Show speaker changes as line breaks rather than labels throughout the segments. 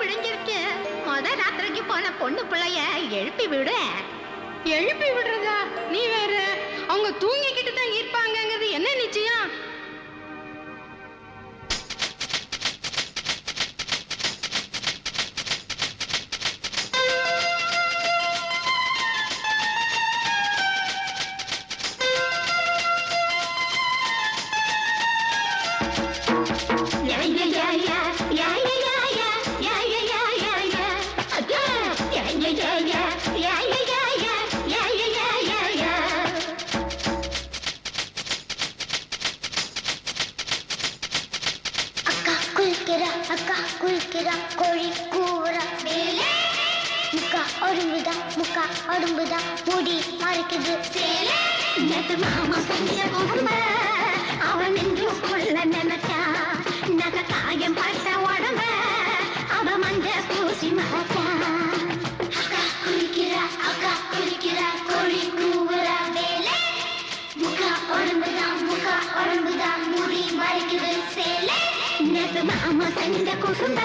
விழுங்கிருக்கு முத ராத்திரிக்கு போன பொண்ணு பிள்ளைய எழுப்பி விடு.
எழுப்பி விடுறதா? நீ வேற. அவங்க தூங்கிக்கிட்டு
குளிக்கிறா அக்கா குளிக்கிறா கோழி கூவுறா முக்கா ஒடும்புதா முக்கா ஒடும்புதா முடி மறைக்குது
நேத்து மாமா செஞ்ச அவன் என்று நெஞ்சுக்குள்ள நினைச்சா రామ సంగ కుసుమ.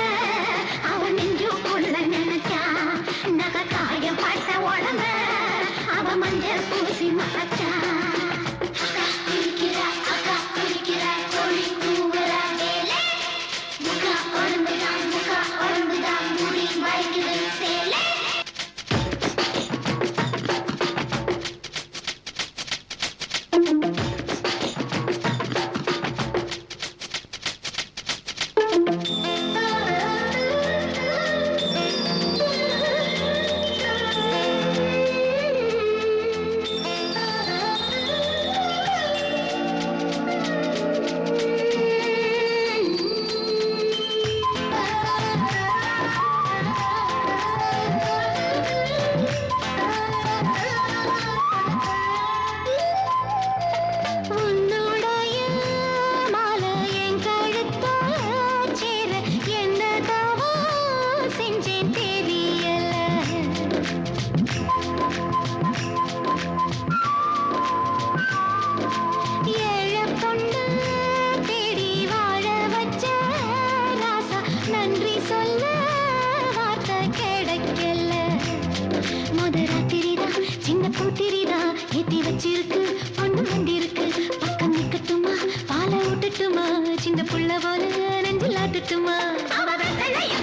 ஏத்தி வச்சிருக்கு பொண்ணு வந்திருக்கு. பக்கம் நிக்கட்டுமா பாலை ஊட்டட்டுமா சின்ன புள்ள போல நெஞ்சில் ஆட்டுட்டுமா?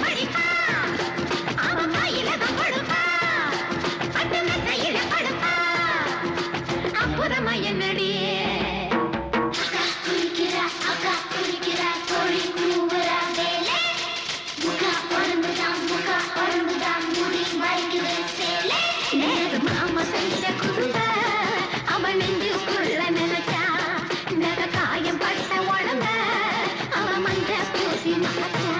படிப்பா? அவ கையில Thank you.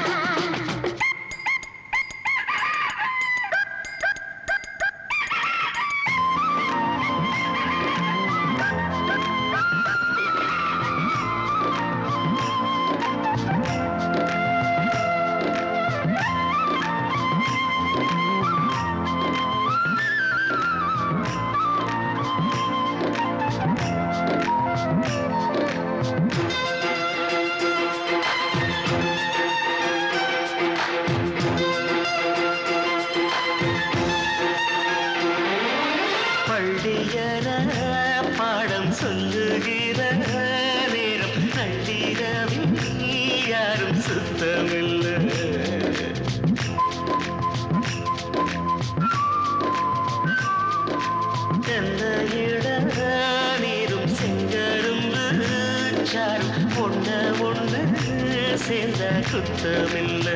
பள்ளியர பாடம் சொல்லுகிற நேரம் நள்ளிரவில் யாரும் சுத்தமில்லை. சாரும் ஒண்ண சேர்ந்த குத்தமில்ல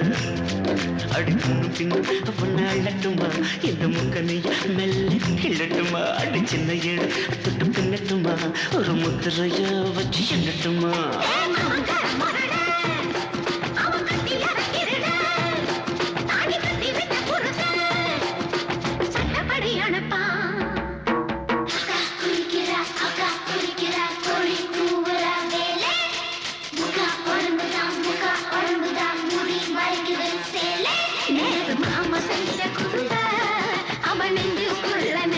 அடுக்கணும் பொண்ணு பின்னு பொண்ணு அள்ளட்டுமா இந்த முக்கனைய மெல்ல கிள்ளட்டுமா? அடி சின்ன ஏழு தொட்டு பின்னட்டுமா? ஒரு முத்திரைய வச்சு எண்ணட்டுமா?
Let me